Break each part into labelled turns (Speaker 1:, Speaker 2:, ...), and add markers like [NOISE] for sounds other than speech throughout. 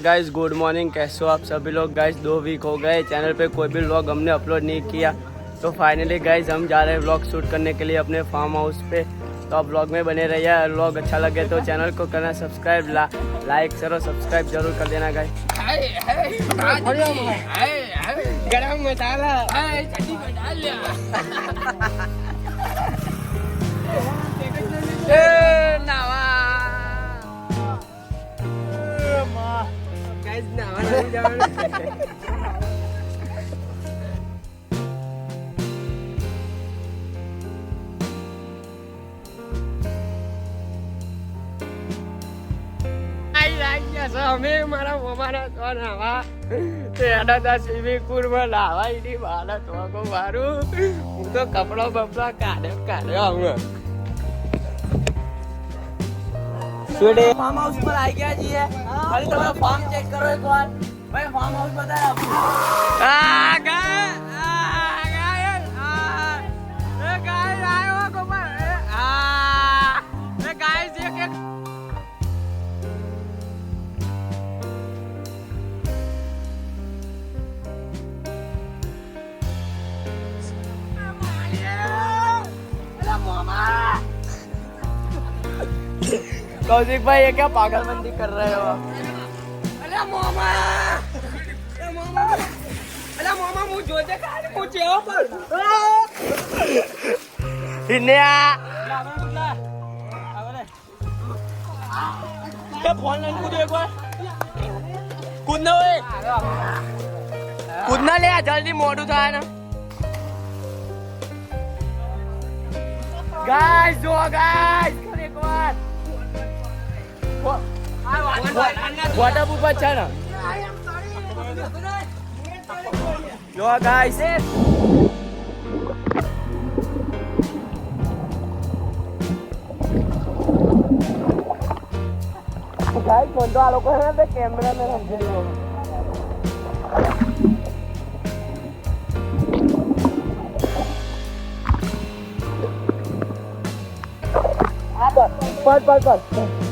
Speaker 1: Guys good morning कैसे हो आप सभी लोग? गाइस दो वीक हो गए। चैनल पे कोई भी व्लॉग हमने अपलोड नहीं किया। तो फाइनली गाइस हम जा रहे हैं व्लॉग शूट करने के लिए अपने फार्म हाउस पे। तो आप व्लॉग में बने रहिए। व्लॉग अच्छा लगे तो चैनल को करना सब्सक्राइब ला, लाइक करो सब्सक्राइब ज़रूर कर देना गाइस
Speaker 2: गरम मसाला। [LAUGHS] Guys, નાવા જવાનું. આઈ લાગ્યા અમે મારા મોમાના તો નાવા તે અડાતા સ્વિમિંગ પુલમાં નાવા એની બાળા તો મારું. હું તો કપડો બપડો કાઢે કાઢ્યો અમે
Speaker 1: સુડે મામા હાઉસ પર આવી ગયા છીએ. ખાલી તમે ફાર્મ ચેક કરો એકવાર ભાઈ ફાર્મ હાઉસ બતાવો. कौशिक भाई ये क्या पागलबंदी कर रहे हो अरे
Speaker 2: मामा अरे मामा अरे मामा मुझे जो दे खाली मुझे हो पर
Speaker 1: हिन्या
Speaker 2: क्या फोन लेने को एक बार कूदना वे कूदना ले जल्दी मोड़ उठा ना गाइस जो गाइस एक बार
Speaker 1: વોટર ઉપર છે ને? જો ગાઈસ ગાઈસ ફોન તો આ લોકો હે ને કેમેરા મેં સમજેલું પડ પડ પડ.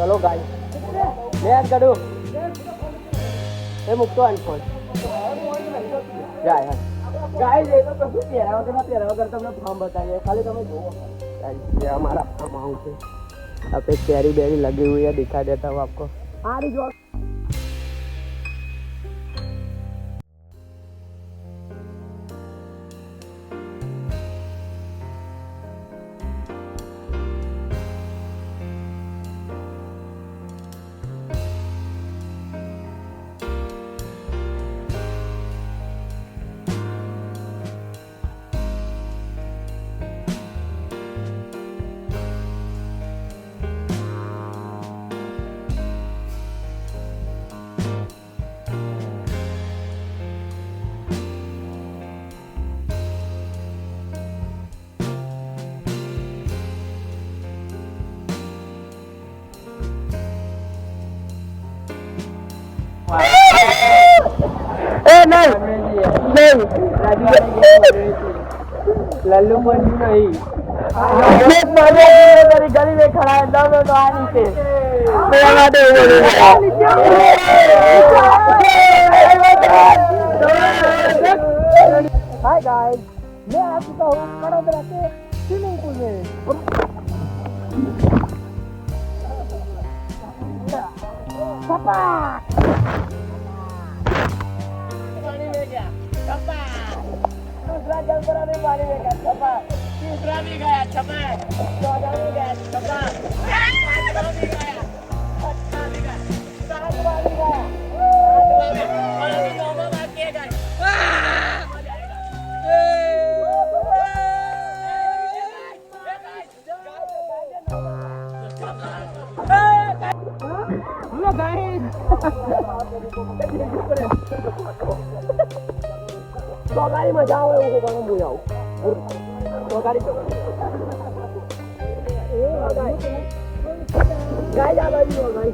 Speaker 1: ચલો ગાડી લે, આ કાઢું એ મૂકતો આને ફોન. જાય ગાય એ તો કશું પહેરાવા કે ના પહેરાવા કર તમને ફોર્મ બતાવીએ. ખાલી તમે જુઓ. અમારા ફોર્મ આવું છે. આપણે કેરી બેરી લગી હુઈ દેખા દેતા હું આપકો. આ રીત हूँ आपको आ रही जो ए नहीं नहीं लल्लू पंजू नहीं एक मारे मेरी गली में खड़ा है दम तो आ नीचे मेरा माते हाय गाइस मैं आ चुका हूँ वडोदरा के स्विमिंग पूल में छप्पा दूसरा जल पर पानी में गया छप्पा तीसरा भी गया छप्पा चौदह भी गया छप्पा पांचवा भी गया छठा भी गया सातवां भी गया आठवां भी और अभी नौवां बाकी है guys. તો ગાડી મજા આવે એવું કોઈ હું આવું તો ગાડી તો ગાય જા બાજુ ગાય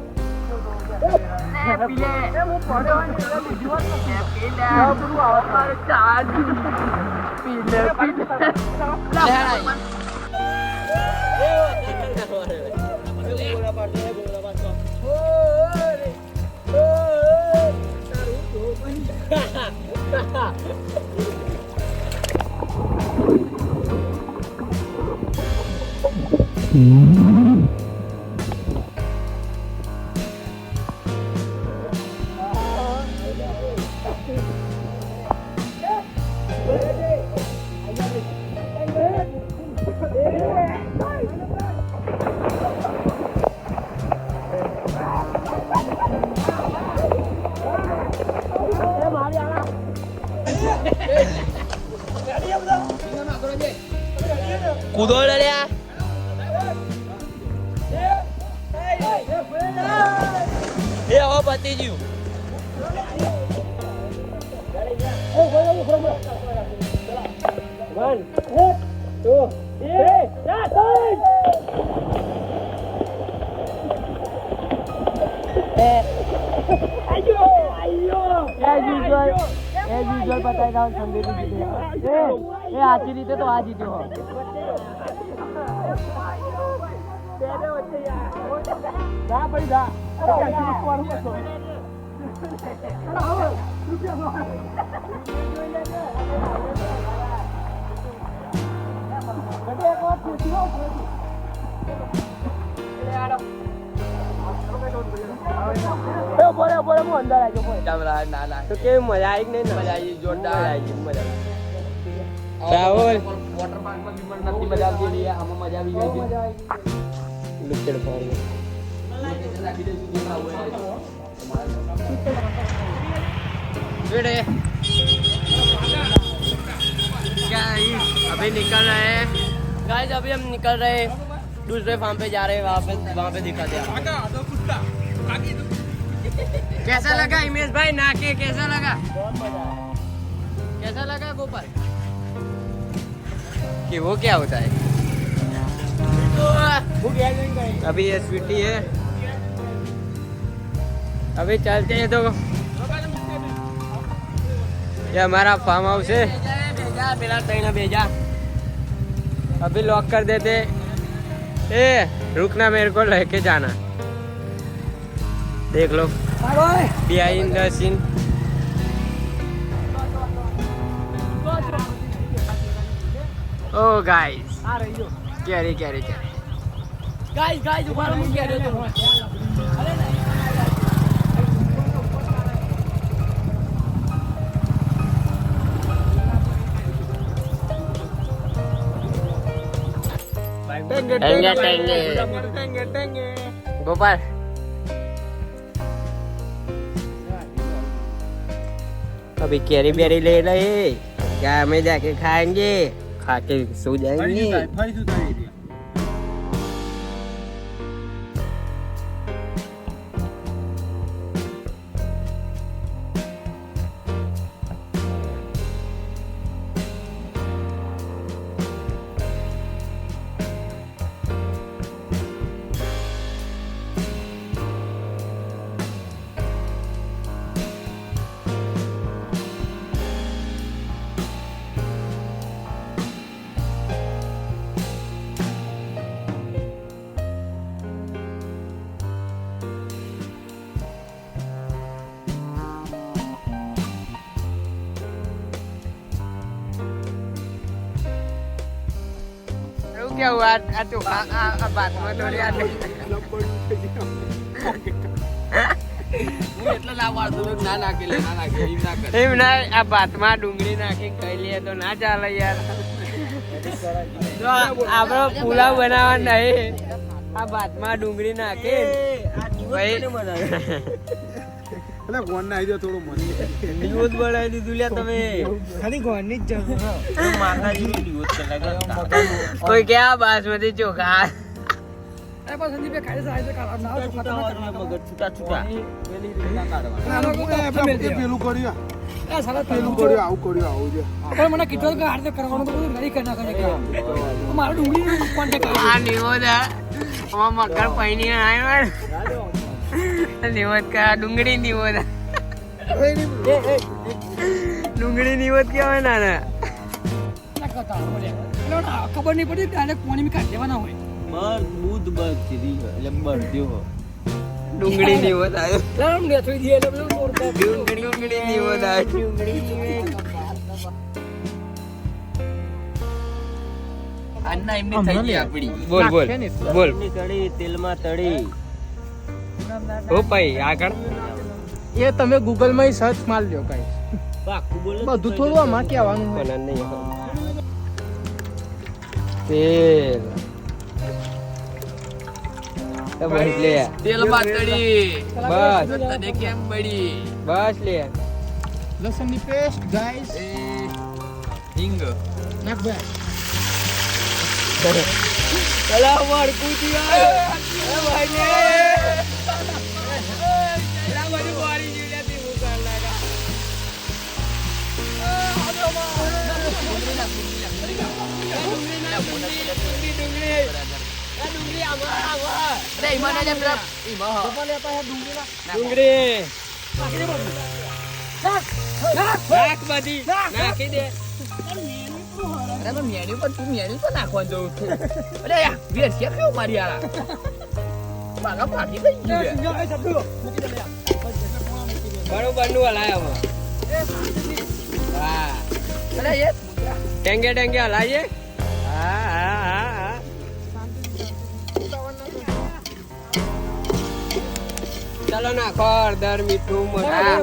Speaker 2: Mm-hmm.
Speaker 1: One, two, three, start! Ayo, ayo.
Speaker 2: As usual, as usual બતાવી દઉં સંદીપ જીતે એ આછી રીતે તો આ જીત્યો
Speaker 1: ભાઈ જા. ક્યાંથી બોલે બોલે હું અંદર આવી ગયો બોલે.
Speaker 2: તો કેવી મજા આવી કે નહીં મજા આવી જોરદાર આવી મજા રાહુલ વોટર પાર્કમાં બી મને નથી મજા આવતી રહી આમાં મજા આવી ગઈ લુકેડ પાણી बेटे गाइस अभी निकल रहे हैं गाइस अभी हम निकल रहे हैं। दूसरे फार्म पे जा रहे हैं वहाँ पे वहाँ पे दिखा दिया। कैसा लगा हिमेश भाई? नाके कैसा लगा? कैसा लगा गोपाल? कि वो क्या होता है? अभी ये स्वीटी है। अभी चलते हैं तो ये हमारा फार्म हाउस है। भेजा ट्रेन भेजा। अभी लॉक कर देते। ए रुकना मेरे को लेके जाना। देख लो। Behind the scene O guys कैरी कैरी कैरी
Speaker 1: गाइस गाइस दोबारा मुझे कैरी तो अरे તો
Speaker 2: टेंगे टेंगे गोपाल अभी कैरी बेरी ले रहे क्या में जाके खाएंगे खा के सो जाएंगे કેવું આ આ ચોખા આ આ આ એમ ના આ બાતમાં ડુંગળી નાખી ખાઈ લઈએ તો ના ચાલે યાર. જો આપણો પુલાવ બનાવવા નહીં. આ ભાતમાં ડુંગળી નાખી.
Speaker 3: એટલે ગોન ના આવી થોડું મન.
Speaker 2: ન્યૂઝ બનાવી દીધું લ્યા તમે.
Speaker 3: ખાલી ઘરની જ જરૂર.
Speaker 2: કોઈ ક્યાં બાસમતી ચોખા
Speaker 4: ના મારે ડુંગળી કોન્ટેક્ટ
Speaker 2: આ આમાં મકર પૈણી આવ્યો નિવોદ કા ડુંગળી નિવોદ ડુંગળી નિવોદ કેવાય ના
Speaker 4: ખબર નહીં પડી ડાયરેક્ટ પાણી કાઢી દેવાના હોય.
Speaker 2: ડુંગળી નિવોદ આવ્યો
Speaker 4: લાવ ને થોડી દે એટલે બધું તોડતા
Speaker 2: ડુંગળી ડુંગળી નિવોદ આવ્યો બોલ બોલ. બોલ.
Speaker 5: તેલમાં તળી.
Speaker 2: ઓ ભાઈ આગળ.
Speaker 6: એ તમે ગૂગલમાં સર્ચ માર લ્યો કઈ બધું થોડું આમાં કહેવાનું હોય.
Speaker 2: તેલ. બસ લે.
Speaker 1: તેલ બાતડી
Speaker 2: બસ.
Speaker 1: તને કેમ બળી
Speaker 2: બસ લે.
Speaker 6: લસણની પેસ્ટ ગાઈસ
Speaker 1: હિંગ.
Speaker 6: નાખ ભાઈ.
Speaker 2: ચલા માર કૂદી આવ્યો ભાઈ ને
Speaker 1: નાખવાનું જવું છે અરે વેર છે કેવું મારી યાર બાગા ફાટી
Speaker 2: બરોબર, નું હલાય હા. ટેંગે ટેંગે હલાઈએ. હા હા હા હા. ચાલો નાખો હળદર મીઠું
Speaker 1: હા,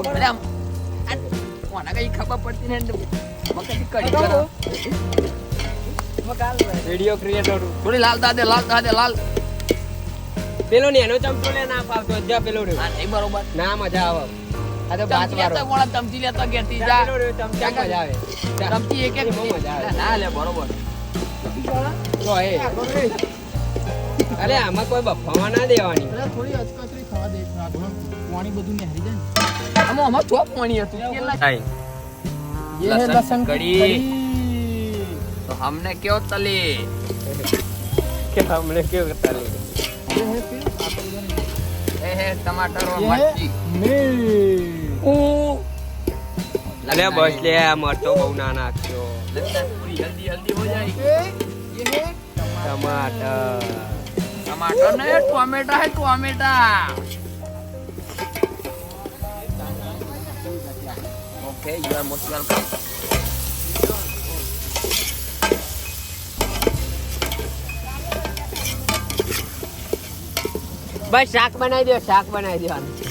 Speaker 1: આ કોને કઈ ખબર પડતી ને મગજ કડી કરો
Speaker 2: વીડિયો ક્રિએટર
Speaker 1: થોડી લાલ દાદે લાલ દાદે લાલ.
Speaker 2: પેલો ને એનો ચમચો લે ના પાવતો જા પેલો
Speaker 1: હા
Speaker 2: રહ્યો
Speaker 1: નહીં બરોબર.
Speaker 2: ના મજા આવે. આ તો
Speaker 1: વાત
Speaker 2: વાળો. કોણ આવે.
Speaker 1: તમતી એક એક
Speaker 2: મજા આવે.
Speaker 1: ના લે બરોબર.
Speaker 2: અરે આમાં કોઈ બફાવા ના દેવાની.
Speaker 6: અરે થોડી અચકચરી ખાવા દે પાણી એ
Speaker 1: હે
Speaker 6: ટમાટર
Speaker 1: મરચી.
Speaker 2: ઓ બસ લે મરતો બહુ ના નાખ્યો
Speaker 1: હલ્દી ટોમેટા ટોમેટા. ઓકે
Speaker 2: બસ શાક બનાવી દો શાક બનાવી દેવાનું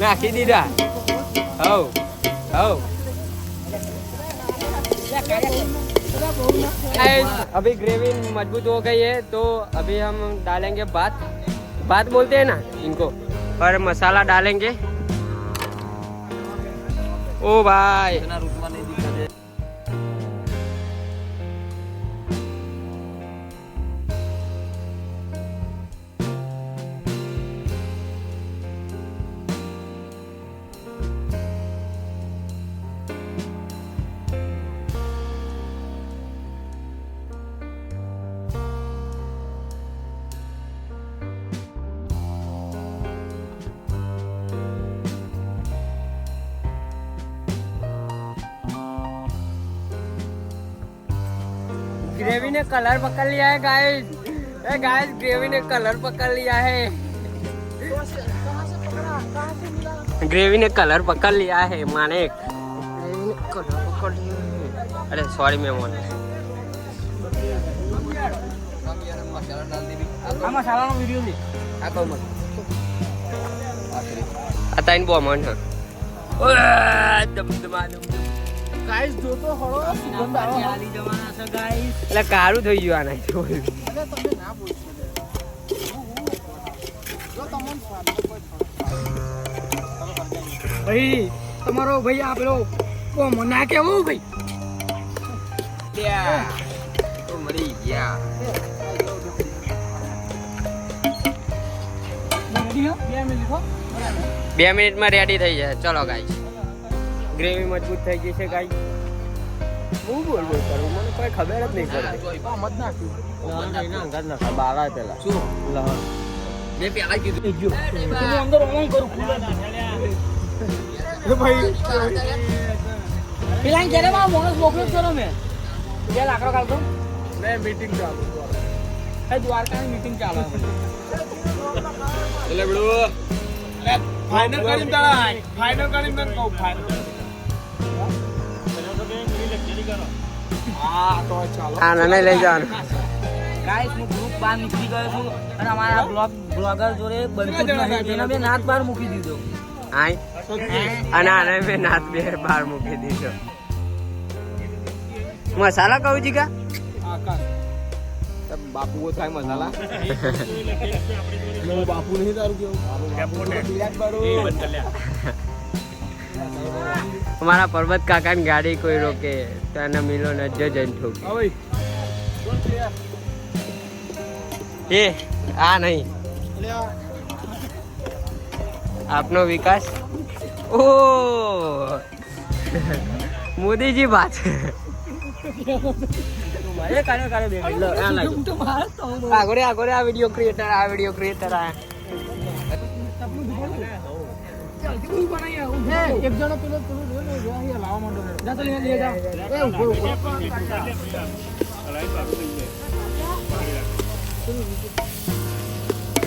Speaker 2: નાખી દીધા હવ હવ Guys, अभी ग्रेवी मजबूत हो गई है तो अभी हम डालेंगे भात भात बोलते हैं ना इनको और मसाला डालेंगे ओ भाई ग्रेवी ने कलर पकड़ लिया है गाइस ए गाइस ग्रेवी ने कलर पकड़ लिया है ग्रेवी ने कलर पकड़ लिया है माने ग्रेवी ने कलर पकड़ लिया है अरे सॉरी मेहमान
Speaker 1: मसाला डाल दे भी
Speaker 4: આ મસાલાનો વિડીયો છે
Speaker 1: આ કહું મત
Speaker 2: आता इन बोमन है ओए दम दमा दम
Speaker 6: ગાઈસ જો તો હળો સુગંધ આવે
Speaker 4: આલી જવાના છે ગાઈસ
Speaker 2: એટલે કારું થઈ ગયું આના
Speaker 6: જો તમે ના બોલશો જો તમને
Speaker 4: ભાઈ તમારો ભાઈ આ પેલો કો મના કેવું ભાઈ?
Speaker 2: મરી ગયા.
Speaker 4: બે
Speaker 2: બે મિનિટમાં રેડી થઈ જાય. ચલો ગાઈસ ગ્રેવી મજબૂત થઈ ગઈ છે ગાઈસ હું બોલ બોલ કરું મને કોઈ ખબર જ નહીં પડતી
Speaker 6: મત નાખ્યું
Speaker 5: બારા પેલા
Speaker 6: શું
Speaker 5: લહણ
Speaker 6: મેં પેલા કીધું જો
Speaker 4: હું અંદર ઓન કરું ખુલ્લા
Speaker 3: ભાઈ
Speaker 4: પેલા ક્યારે માં મોણસ મોકલો છો કરો મેં બે લાકડો કાઢતો
Speaker 3: મેં મીટિંગ ચાલુ
Speaker 4: દ્વારકાની મીટિંગ ચાલે
Speaker 3: એટલે બડો ફાઇનલ કરીને તારા ફાઇનલ કરીને તને કહું ફાઇનલ હા તો
Speaker 2: આ નાને લઈ જવાનું.
Speaker 1: ગાઈસ હું ગ્રુપ બહાર નીકળી ગયો છું અને અમારા બ્લોગ બ્લોગર જોડે બનતું જ નથી. તેને મેં નાથ બહાર મૂકી દીધો.
Speaker 2: આય. અને આને મેં નાત બે બહાર મૂકી દીધો. મસાલા કહું જી કા?
Speaker 3: બાપુ થાય મસાલા બાપુ નહીં તારું કેવું
Speaker 2: અમારા પર્વત કાકાની ગાડી કોઈ રોકે તો એને મિલો ને જ જઈને ઠોકે. એ આ નહીં. આપનો વિકાસ? ઓ! મોદીજી
Speaker 4: વાત.
Speaker 2: આગળ આગળ આ વીડિયો ક્રિએટર આ વીડિયો ક્રિએટર આ.
Speaker 6: એક જણો પેલો પેલો રહ્યો ને જો અહીંયા લાવવા માંડો
Speaker 4: જા તો લઈ જાઓ
Speaker 6: એ ઊભો ઊભો.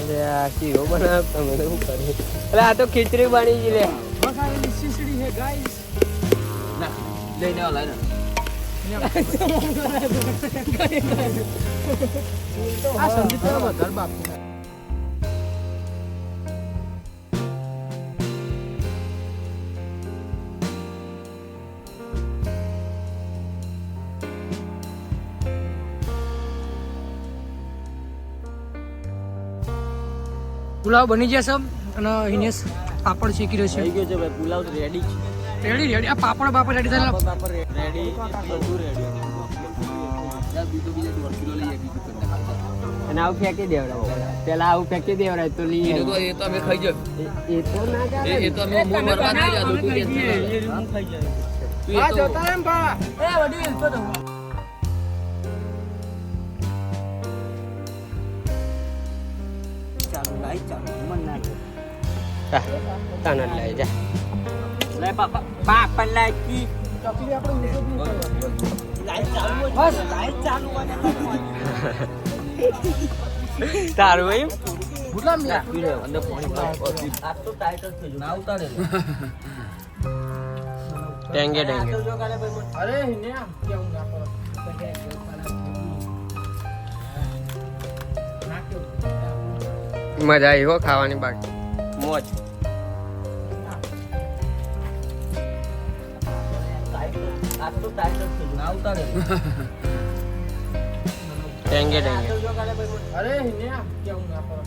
Speaker 2: અરે આ બનાવ તમે તો શું કર્યું એટલે આ તો ખીચડી બની ગઈ લે.
Speaker 4: શીશડી હે ગાઈસ.
Speaker 6: લઈ જાઓ લાઈ આ સંગીત તો બાપુ.
Speaker 4: પુલાવ બની ગયા સબ અને હિનેશ પાપડ શેકી રહ્યો
Speaker 5: થઈ ગયો છે ભાઈ પુલાવ રેડી
Speaker 4: છે રેડી રેડી આ પાપડ બાપડ રેડી થાય
Speaker 5: રેડી બધું રેડી.
Speaker 2: અને આવું ફેંકી દેવડાવ. પેલા આવું ફેંકી દેવડાય તો લઈ
Speaker 6: એ તો એ તો અમે ખાઈ જાય
Speaker 2: એ તો ના ચાલે
Speaker 6: એ તો અમે મોં ભરવા ના જાદુ તું કે તું એ તો
Speaker 4: એમ પા. એ વડીલ તો
Speaker 2: તને લઈ જા.
Speaker 1: લે પાપા પાપા લાગી
Speaker 4: બસ [LAUGHS]
Speaker 2: તારું એમ?
Speaker 6: ભૂલા મેં
Speaker 5: પી રહ્યો અંદર પાણી
Speaker 1: આ તો ટાઈટ થઈ ગયું.
Speaker 5: ના ઉતારે
Speaker 2: ટેંગે ટેંગે.
Speaker 6: અરે હિન્યા કેવું ના
Speaker 2: મજા આવી હો ખાવાની બાકી. મોજ. ટેંગે ટેંગે.
Speaker 6: અરે કેવું ના કરો